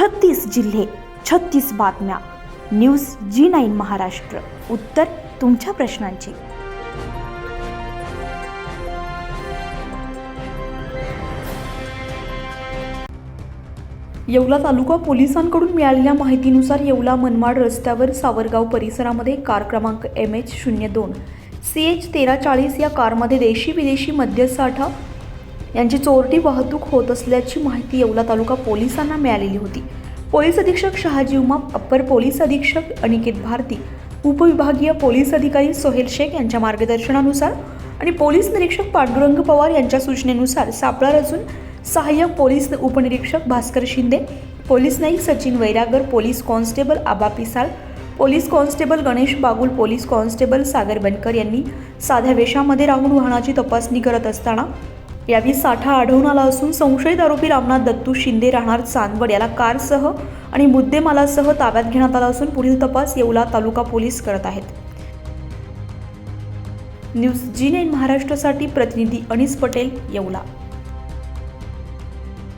छत्तीस जिल्हे छत्तीस बातम्या. News G nine Maharashtra. उत्तर तुमच्या प्रश्नांची. येवला तालुका पोलिसांकडून मिळालेल्या माहितीनुसार येवला मनमाड रस्त्यावर सावरगाव परिसरामध्ये कार क्रमांक एम एच शून्य दोन सी एच तेरा चाळीस या कारमध्ये देशी विदेशी मद्यसाठा यांची चोरटी वाहतूक होत असल्याची माहिती येवला तालुका पोलिसांना मिळालेली होती. पोलीस अधीक्षक शहाजी उमाप अप्पर पोलीस अधीक्षक अनिकेत भारती उपविभागीय पोलीस अधिकारी सोहेल शेख यांच्या मार्गदर्शनानुसार आणि पोलीस निरीक्षक पांडुरंग पवार यांच्या सूचनेनुसार सापळा रचून सहाय्यक पोलीस उपनिरीक्षक Bhaskar Shinde police naik Sachin Vairagar police constable Aba Pisal police constable Ganesh Bagul police constable Sagar Bankar यांनी साध्या वेशामध्ये राहून वाहनाची तपासणी करत असताना यावेळी साठा आढळून आला असून संशयित आरोपी रामनाथ दत्तू शिंदे राहणार चांदवड याला कारसह आणि मुद्देमालासह ताब्यात घेण्यात आला असून पुढील तपास येवला तालुका पोलीस करत आहेत. न्यूज जी नाईन महाराष्ट्रासाठी प्रतिनिधी अनिस पटेल येवला.